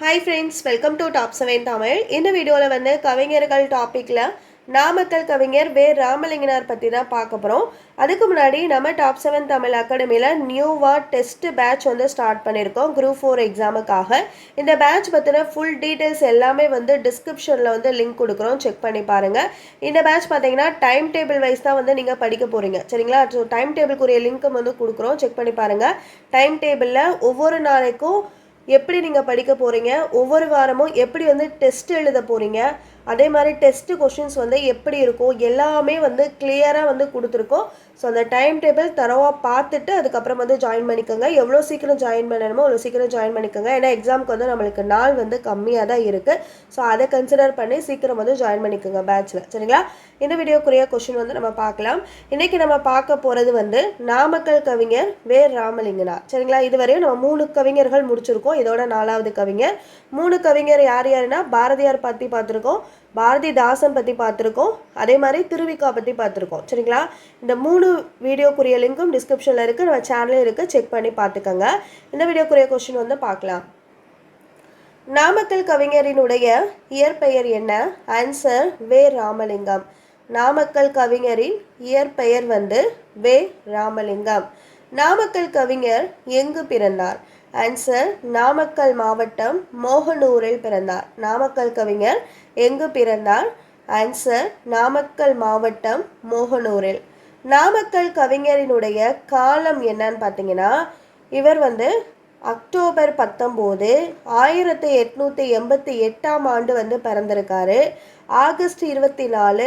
Hi friends welcome to top seven Tamil இந்த வீடியோவில் வந்து கவிஞர்கள் டாப்பிக்கில் நாமக்கல் கவிஞர் வே. ராமலிங்கனார் பற்றி தான் பார்க்க போகிறோம் அதுக்கு முன்னாடி நம்ம டாப் செவன் தமிழ் அகாடமியில் நியூவாக டெஸ்ட் பேட்ச் வந்து ஸ்டார்ட் பண்ணியிருக்கோம் குரூப் ஃபோர் எக்ஸாமுக்காக இந்த பேட்ச் பற்றின ஃபுல் டீட்டெயில்ஸ் எல்லாமே வந்து டிஸ்கிரிப்ஷனில் வந்து லிங்க் கொடுக்குறோம். செக் பண்ணி பாருங்கள் இந்த பேட்ச் பார்த்தீங்கன்னா டைம் டேபிள் வைஸ் தான் வந்து நீங்கள் படிக்க போகிறீங்க சரிங்களா? ஸோ டைம் டேபிளுக்குரிய லிங்க்கும் வந்து கொடுக்குறோம். செக் பண்ணி பாருங்கள் டைம் டேபிளில் ஒவ்வொரு நாளைக்கும் எப்படி நீங்கள் படிக்க போகிறீங்க ஒவ்வொரு வாரமும் எப்படி வந்து டெஸ்ட் எழுத போகிறீங்க அதே மாதிரி டெஸ்ட் கொஷின்ஸ் வந்து எப்படி இருக்கும்? எல்லாமே வந்து கிளியராக வந்து கொடுத்துருக்கோம். ஸோ அந்த டைம் டேபிள் தரவாக பார்த்துட்டு அதுக்கப்புறம் வந்து ஜாயின் பண்ணிக்கோங்க. எவ்வளோ சீக்கிரம் ஜாயின் பண்ணணுமோ அவ்வளோ சீக்கிரம் ஜாயின் பண்ணிக்கோங்க. ஏன்னா எக்ஸாமுக்கு வந்து நம்மளுக்கு நாள் வந்து கம்மியாக தான் இருக்குது ஸோ அதை கன்சிடர் பண்ணி சீக்கிரம் வந்து ஜாயின் பண்ணிக்கோங்க பேட்சில் சரிங்களா? இந்த வீடியோக்குரிய கொஷின் வந்து நம்ம பார்க்கலாம். இன்றைக்கி நம்ம பார்க்க போகிறது வந்து நாமக்கல் கவிஞர் வே. ராமலிங்கனா சரிங்களா? இதுவரையும் நம்ம மூணு கவிஞர்கள் முடிச்சிருக்கோம். இதோட நாலாவது கவிஞர். மூணு கவிஞர் யார் யாருன்னா பாரதியார் பற்றி பார்த்துருக்கோம். பாரதிதாசன் பற்றி பார்த்துருக்கோம். அதே மாதிரி திருவிக்கா பற்றி பார்த்துருக்கோம். சரிங்களா? இந்த மூணு வீடியோக்குரிய லிங்க்கும் டிஸ்கிரிப்ஷனில் இருக்குது நம்ம சேனலும் இருக்குது செக் பண்ணி பார்த்துக்கோங்க. இந்த வீடியோக்குரிய கொஷின் வந்து பார்க்கலாம். நாமக்கல் கவிஞரினுடைய இயற்பெயர் என்ன? ஆன்சர் வே ராமலிங்கம். நாமக்கல் கவிஞரின் இயற்பெயர் வந்து வே ராமலிங்கம். நாமக்கல் கவிஞர் எங்கு பிறந்தார்? ஆன்சர் நாமக்கல் மாவட்டம் மோகனூரில் பிறந்தார். நாமக்கல் கவிஞர் எங்கு பிறந்தார்? ஆன்சர் நாமக்கல் மாவட்டம் மோகனூரில். நாமக்கல் கவிஞரினுடைய காலம் என்னன்னு பார்த்தீங்கன்னா இவர் வந்து அக்டோபர் பத்தொம்போது ஆயிரத்தி எட்நூற்றி எண்பத்தி எட்டாம் ஆண்டு வந்து பிறந்திருக்காரு. ஆகஸ்ட் இருபத்தி நாலு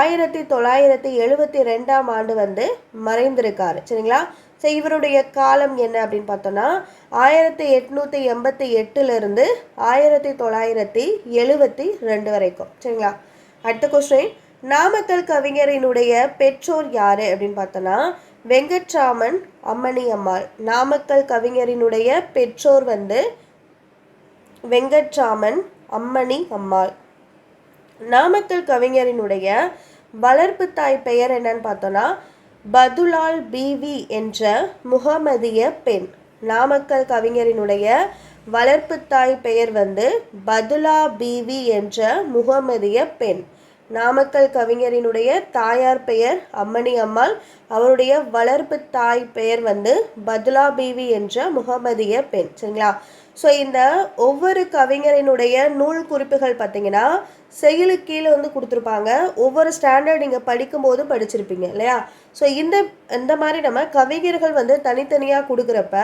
ஆயிரத்தி தொள்ளாயிரத்தி எழுபத்தி ரெண்டாம் ஆண்டு வந்து மறைந்திருக்காரு. சரிங்களா? ஸோ இவருடைய காலம் என்ன அப்படின்னு பார்த்தோன்னா ஆயிரத்தி எட்நூற்றி எண்பத்தி எட்டுலேருந்து ஆயிரத்தி தொள்ளாயிரத்தி எழுபத்தி ரெண்டு வரைக்கும். சரிங்களா? அடுத்த கொஸ்டின் நாமக்கல் கவிஞரினுடைய பெற்றோர் யார் அப்படின்னு பார்த்தோன்னா வெங்கட்ராமன் அம்மணி அம்மாள் நாமக்கல் கவிஞரினுடைய பெற்றோர் வந்து வெங்கட்ராமன் அம்மணி அம்மாள் நாமக்கல் கவிஞரினுடைய வளர்ப்பு தாய் பெயர் என்னன்னு பார்த்தோன்னா பதுலால் பிவி என்ற முகமதிய பெண். நாமக்கல் கவிஞரினுடைய வளர்ப்பு தாய் பெயர் வந்து பதுலா பிவி என்ற முகமதிய பெண். நாமக்கல் கவிஞரினுடைய தாயார் பெயர் அம்மணி அம்மாள். அவருடைய வளர்ப்பு தாய் பெயர் வந்து பதுலா பிவி என்ற முகமதிய பெண். சரிங்களா? ஸோ இந்த ஒவ்வொரு கவிஞரினுடைய நூல் குறிப்புகள் பார்த்தீங்கன்னா செயலுக்கு கீழே வந்து கொடுத்துருப்பாங்க. ஒவ்வொரு ஸ்டாண்டர்ட் நீங்கள் படிக்கும்போது படிச்சிருப்பீங்க இல்லையா? ஸோ இந்த இந்த மாதிரி நம்ம கவிஞர்கள் வந்து தனித்தனியாக கொடுக்குறப்ப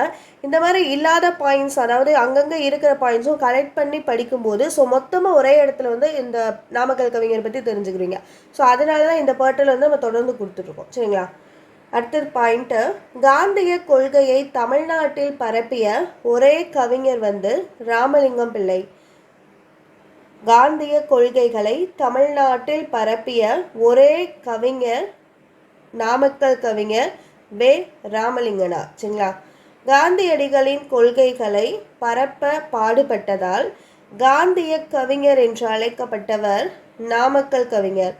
இந்த மாதிரி இல்லாத பாயிண்ட்ஸ் அதாவது அங்கங்கே இருக்கிற பாயிண்ட்ஸும் கலெக்ட் பண்ணி படிக்கும்போது ஸோ மொத்தமாக ஒரே இடத்துல வந்து இந்த நாமக்கல் கவிஞர் பற்றி தெரிஞ்சுக்கிறீங்க. ஸோ அதனால தான் இந்த பேர்ட்டில் வந்து நம்ம தொடர்ந்து கொடுத்துட்ருக்கோம் சரிங்களா? அடுத்தது பாயிண்ட்டு காந்திய கொள்கையை தமிழ்நாட்டில் பரப்பிய ஒரே கவிஞர் வந்து ராமலிங்கம் பிள்ளை. காந்திய கொள்கைகளை தமிழ்நாட்டில் பரப்பிய ஒரே கவிஞர் நாமக்கல் கவிஞர் வே. ராமலிங்கனா சரிங்களா? காந்தியடிகளின் கொள்கைகளை பரப்ப பாடுபட்டதால் காந்திய கவிஞர் என்று அழைக்கப்பட்டவர் நாமக்கல் கவிஞர்.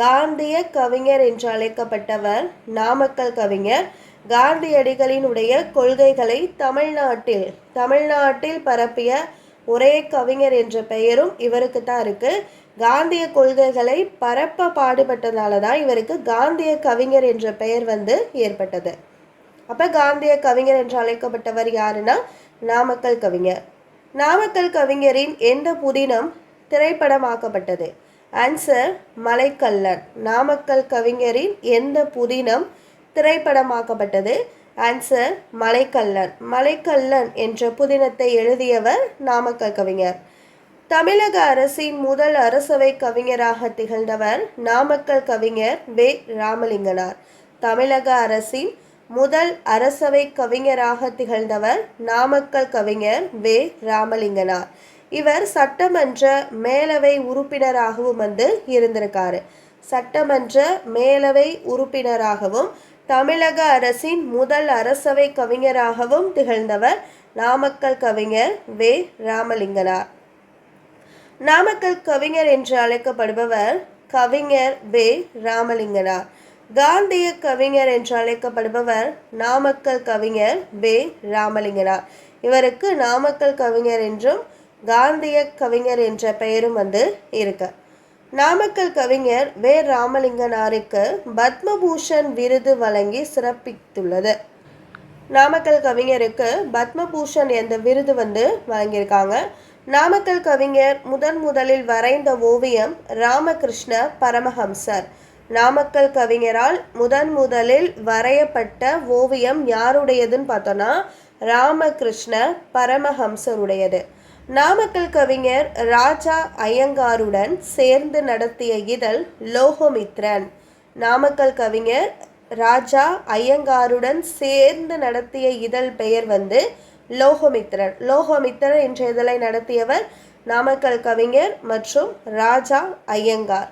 காந்திய கவிஞர் என்று அழைக்கப்பட்டவர் நாமக்கல் கவிஞர் காந்தியடிகளினுடைய கொள்கைகளை தமிழ்நாட்டில் தமிழ்நாட்டில் பரப்பிய ஒரே கவிஞர் என்ற பெயரும் இவருக்கு தான் இருக்கு. காந்திய கொள்கைகளை பரப்ப பாடுபட்டதால தான் இவருக்கு காந்திய கவிஞர் என்ற பெயர் வந்து ஏற்பட்டது. அப்போ காந்திய கவிஞர் என்று அழைக்கப்பட்டவர் யாருன்னா நாமக்கல் கவிஞர். நாமக்கல் கவிஞரின் எந்த புதினம் திரைப்படமாக்கப்பட்டது? ஆன்சர் மலைக்கல்லன். நாமக்கல் கவிஞரின் எந்த புதினம் திரைப்படமாக்கப்பட்டது? ஆன்சர் மலைக்கல்லன். மலைக்கல்லன் என்ற புதினத்தை எழுதியவர் நாமக்கல் கவிஞர். தமிழக அரசின் முதல் அரசவை கவிஞராக திகழ்ந்தவர் நாமக்கல் கவிஞர் வே. ராமலிங்கனார். தமிழக அரசின் முதல் அரசவை கவிஞராக திகழ்ந்தவர் நாமக்கல் கவிஞர் வே. ராமலிங்கனார். இவர் சட்டமன்ற மேலவை உறுப்பினராகவும் வந்து இருந்திருக்காரு. சட்டமன்ற மேலவை உறுப்பினராகவும் தமிழக அரசின் முதல் அரசவை கவிஞராகவும் திகழ்ந்தவர் நாமக்கல் கவிஞர் வே. ராமலிங்கனார். நாமக்கல் கவிஞர் என்று அழைக்கப்படுபவர் கவிஞர் வே. ராமலிங்கனார். காந்திய கவிஞர் என்று அழைக்கப்படுபவர் நாமக்கல் கவிஞர் வே. ராமலிங்கனார். இவருக்கு நாமக்கல் கவிஞர் என்றும் காந்திய கவிஞர் என்ற பெயரும் வந்து இருக்கு. நாமக்கல் கவிஞர் வே. ராமலிங்கனாருக்கு பத்மபூஷன் விருது வழங்கி சிறப்பித்துள்ளது. நாமக்கல் கவிஞருக்கு பத்மபூஷன் என்ற விருது வந்து வழங்கியிருக்காங்க. நாமக்கல் கவிஞர் முதன் முதலில் வரைந்த ஓவியம் ராமகிருஷ்ண பரமஹம்சர். நாமக்கல் கவிஞரால் முதன் முதலில் வரையப்பட்ட ஓவியம் யாருடையதுன்னு பார்த்தோன்னா ராமகிருஷ்ண பரமஹம்சருடையது. நாமக்கல் கவிஞர் ராஜா ஐயங்காருடன் சேர்ந்து நடத்திய இதழ் லோகமித்ரன். நாமக்கல் கவிஞர் ராஜா ஐயங்காருடன் சேர்ந்து நடத்திய இதழ் பெயர் வந்து லோகமித்ரன். லோகமித்ரன் என்ற இதழை நடத்தியவர் நாமக்கல் கவிஞர் மற்றும் ராஜா ஐயங்கார்.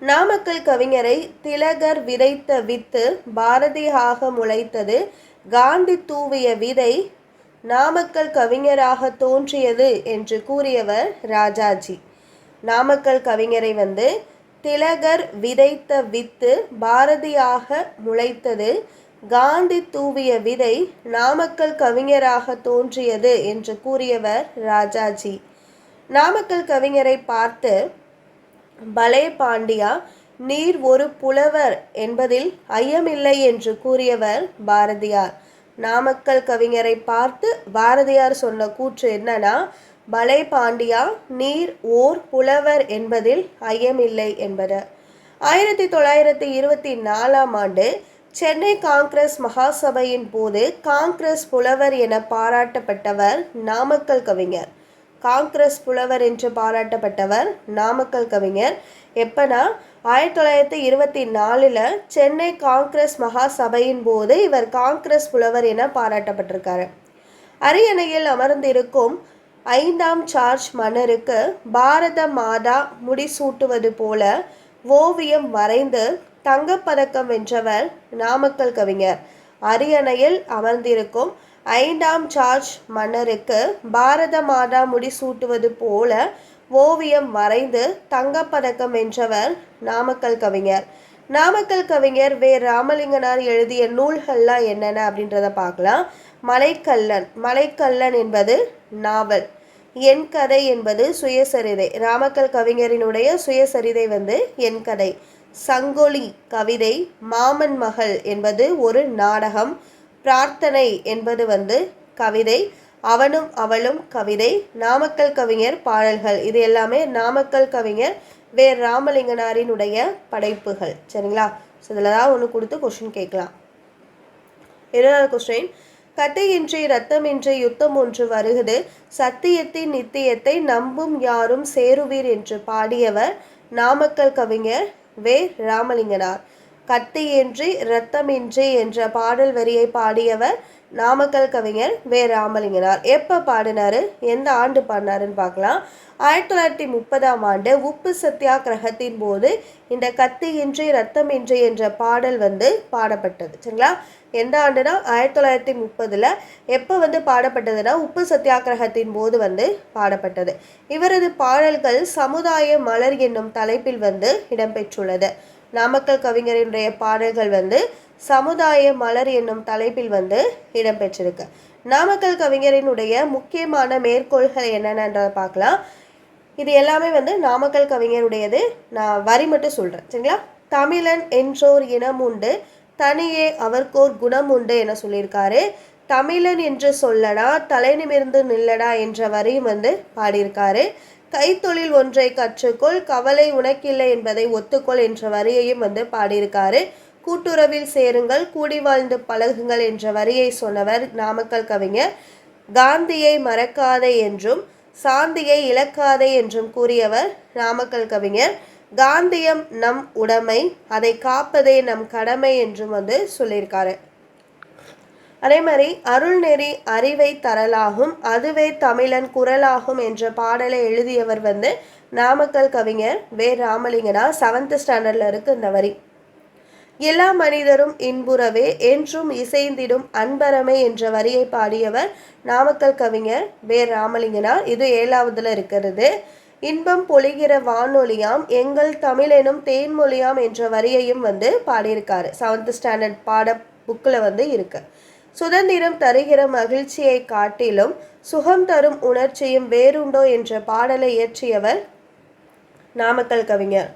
நாமக்கல் கவிஞரை திலகர் விதைத்த வித்து பாரதியாக முளைத்தது காந்தி தூவிய விதை நாமக்கல் கவிஞராக தோன்றியது என்று கூறியவர் ராஜாஜி. நாமக்கல் கவிஞரை வந்து திலகர் விதைத்த வித்து பாரதியாக முளைத்தது காந்தி தூவிய விதை நாமக்கல் கவிஞராக தோன்றியது என்று கூறியவர் ராஜாஜி. நாமக்கல் கவிஞரை பார்த்து பலே பாண்டியா நீர் ஒரு புலவர் என்பதில் ஐயமில்லை என்று கூறியவர் பாரதியார். நாமக்கல் கவிஞரை பார்த்து பாரதியார் சொன்ன கூற்று என்னன்னா மலை பாண்டியா நீர் ஓர் புலவர் என்பதில் ஐயமில்லை என்பது ஆயிரத்தி தொள்ளாயிரத்தி இருபத்தி நாலாம் ஆண்டு சென்னை காங்கிரஸ் மகாசபையின் போது காங்கிரஸ் புலவர் என பாராட்டப்பட்டவர் நாமக்கல் கவிஞர். காங்கிரஸ் புலவர் என்று பாராட்டப்பட்டவர் நாமக்கல் கவிஞர். எப்பனா ஆயிரத்தி தொள்ளாயிரத்தி இருபத்தி நாலில் சென்னை காங்கிரஸ் மகா சபையின் போது இவர் காங்கிரஸ் புலவர் என பாராட்டப்பட்டிருக்காரு. அரியணையில் அமர்ந்திருக்கும் ஐந்தாம் சார்ஜ் மன்னருக்கு பாரத மாதா முடிசூட்டுவது போல ஓவியம் வரைந்து தங்கப்பதக்கம் வென்றவர் நாமக்கல் கவிஞர். அரியணையில் அமர்ந்திருக்கும் ஐந்தாம் சார்ஜ் மன்னருக்கு பாரத மாதா முடிசூட்டுவது போல ஓவியம் வரைந்து தங்கப்பதக்கம் வென்றவர் நாமக்கல் கவிஞர். நாமக்கல் கவிஞர் வே. ராமலிங்கனார் எழுதிய நூல்கள்லாம் என்னென்ன அப்படின்றத பார்க்கலாம் மலைக்கல்லன் மலைக்கல்லன் என்பது நாவல். என் கதை என்பது சுயசரிதை. ராமக்கல் கவிஞரினுடைய சுயசரிதை வந்து என் கதை. சங்கொலி கவிதை மாமன் மகள் என்பது ஒரு நாடகம். பிரார்த்தனை என்பது வந்து கவிதை. அவனும் அவளும் கவிதை நாமக்கல் கவிஞர் பாடல்கள். இது எல்லாமே நாமக்கல் கவிஞர் வே. ராமலிங்கனாரினுடைய படைப்புகள். சரிங்களா? ஸோ இதில் தான் ஒன்று கொடுத்து கொஷின் கேட்கலாம். இருபதாவது கொஸ்டின் கட்டையின்றி ரத்தமின்றி யுத்தம் ஒன்று வருகுது. சத்தியத்தின் நித்தியத்தை நம்பும் யாரும் சேருவீர் என்று பாடியவர் நாமக்கல் கவிஞர் வே. ராமலிங்கனார். கத்தியின்றி இரத்தமின்றி என்ற பாடல் வரியை பாடியவர் நாமக்கல் கவிஞர் வே ராமலிங்கனார் எப்போ பாடினாரு? எந்த ஆண்டு பாடினாருன்னு பார்க்கலாம். ஆயிரத்தி தொள்ளாயிரத்தி முப்பதாம் ஆண்டு உப்பு சத்தியாகிரகத்தின் போது இந்த கத்தியின்றி ரத்தமின்றி என்ற பாடல் வந்து பாடப்பட்டது. சரிங்களா? எந்த ஆண்டுனா? ஆயிரத்தி தொள்ளாயிரத்தி முப்பதில் எப்போ வந்து பாடப்பட்டதுன்னா உப்பு சத்தியாகிரகத்தின் போது வந்து பாடப்பட்டது. இவரது பாடல்கள் சமுதாய மலர் என்னும் தலைப்பில் வந்து இடம்பெற்றுள்ளது. நாமக்கல் கவிஞரினுடைய பாடல்கள் வந்து சமுதாய மலர் என்னும் தலைப்பில் வந்து இடம்பெற்றிருக்கு. நாமக்கல் கவிஞரினுடைய முக்கியமான மேற்கோள்கள் என்னென்னன்றதை பார்க்கலாம். இது எல்லாமே வந்து நாமக்கல் கவிஞருடையது. நான் வரி மட்டும் சொல்கிறேன் சரிங்களா? தமிழன் என்றோர் இனம் உண்டு தனியே அவர்க்கோர் குணம் உண்டு என சொல்லியிருக்காரு. தமிழன் என்று சொல்லடா தலை நிமிர்ந்து நில்லடா என்ற வரியும் வந்து பாடியிருக்காரு. கைத்தொழில் ஒன்றை கற்றுக்கொள் கவலை உனக்கில்லை என்பதை ஒத்துக்கொள் என்ற வரியையும் வந்து பாடியிருக்காரு. கூட்டுறவில் சேருங்கள் கூடி வாழ்ந்து பழகுங்கள் என்ற வரியை சொன்னவர் நாமக்கல் கவிஞர். காந்தியை மறக்காதே என்றும் சாந்தியை இழக்காதே என்றும் கூறியவர் நாமக்கல் கவிஞர். காந்தியம் நம் உடைமை அதை காப்பதே நம் கடமை என்றும் வந்து சொல்லியிருக்காரு. அதே மாதிரி அருள்நெறி அறிவை தரலாகும் அதுவே தமிழன் குரலாகும் என்ற பாடலை எழுதியவர் வந்து நாமக்கல் கவிஞர் வே. ராமலிங்கனா செவன்த் ஸ்டாண்டர்டில் இருக்கு இந்த வரி எல்லா மனிதரும் இன்புறவே என்றும் இசைந்திடும் அன்பரமே என்ற வரியை பாடியவர் நாமக்கல் கவிஞர் வே. ராமலிங்கனா இது ஏழாவதுல இருக்கிறது. இன்பம் பொழிகிற வானொலியாம் எங்கள் தமிழெனும் தேன்மொழியாம் என்ற வரியையும் வந்து பாடியிருக்காரு. செவன்த் ஸ்டாண்டர்ட் பாட புக்கில் வந்து இருக்குது சுதந்திரம் தருகிற மகிழ்ச்சியை காட்டிலும் சுகம் தரும் உணர்ச்சியும் வேறுண்டோ என்ற பாடலை இயற்றியவர் நாமக்கல் கவிஞர்.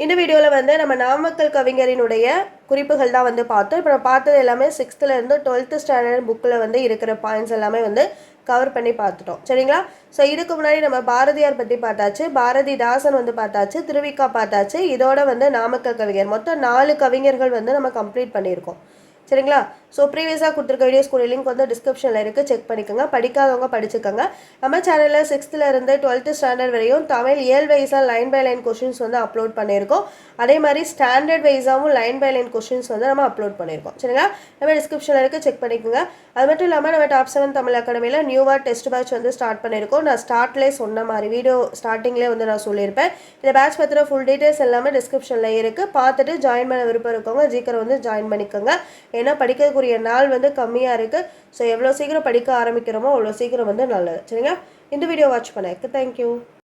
இந்த வீடியோவில் வந்து நம்ம நாமக்கல் கவிஞரினுடைய குறிப்புகள் தான் வந்து பார்த்தோம். இப்போ நம்ம பார்த்தது எல்லாமே சிக்ஸ்த்துலேருந்து டுவெல்த்து ஸ்டாண்டர்ட் புக்கில் வந்து இருக்கிற பாயிண்ட்ஸ் எல்லாமே வந்து கவர் பண்ணி பார்த்துட்டோம். சரிங்களா? ஸோ இதுக்கு முன்னாடி நம்ம பாரதியார் பற்றி பார்த்தாச்சு பாரதிதாசன் வந்து பார்த்தாச்சு திருவிக்கா பார்த்தாச்சு. இதோட வந்து நாமக்கல் கவிஞர். மொத்தம் நாலு கவிஞர்கள் வந்து நம்ம கம்ப்ளீட் பண்ணியிருக்கோம். சரிங்களா? ஸோ ப்ரீவியஸாக கொடுத்துருக்க வீடியோஸ்குரிய லிங்க் வந்து டிஸ்கிரிப்ஷனில் இருக்குது செக் பண்ணிக்கோங்க. படிக்காதவங்க படிச்சுக்கோங்க. நம்ம சேனலில் சிக்ஸ்த்தில் இருந்து டுவெல்த்து ஸ்டாண்டர்ட் வரையும் தமிழ் இயல் வைஸாக லைன் பை லைன் கொஷின்ஸ் வந்து அப்லோட் பண்ணியிருக்கோம். அதே மாதிரி ஸ்டாண்டர்ட் வைஸாகவும் லைன் பை லைன் கொஷின்ஸ் வந்து நம்ம அப்லோட் பண்ணியிருக்கோம். சரிங்களா? நம்ம டிஸ்கிரிப்ஷனில் இருக்குது செக் பண்ணிக்கோங்க. அது மட்டும் இல்லாமல் நம்ம டாப் செவன் தமிழ் அகாடமியில் நியூவாக டெஸ்ட் பேட்ச் வந்து ஸ்டார்ட் பண்ணியிருக்கோம். நான் ஸ்டார்ட்லேயே சொன்ன மாதிரி வீடியோ ஸ்டார்டிங்லேயே வந்து நான் சொல்லியிருப்பேன். இந்த பேட்ச் பற்றின ஃபுல் டீட்டெயில்ஸ் எல்லாமே டிஸ்கிரிப்ஷனில் இருக்குது பார்த்துட்டு ஜாயின் பண்ண விருப்பம் இருக்கவங்க சீக்கிரம் வந்து ஜாயின் பண்ணிக்கோங்க. ஏன்னா படிக்கிறதுக்குரிய நாள் வந்து கம்மியாக இருக்குது ஸோ எவ்வளோ சீக்கிரம் படிக்க ஆரம்பிக்கிறோமோ அவ்வளோ சீக்கிரம் வந்து நல்லது. சரிங்களா? இந்த வீடியோ வாட்ச் பண்ணதுக்கு தேங்க்யூ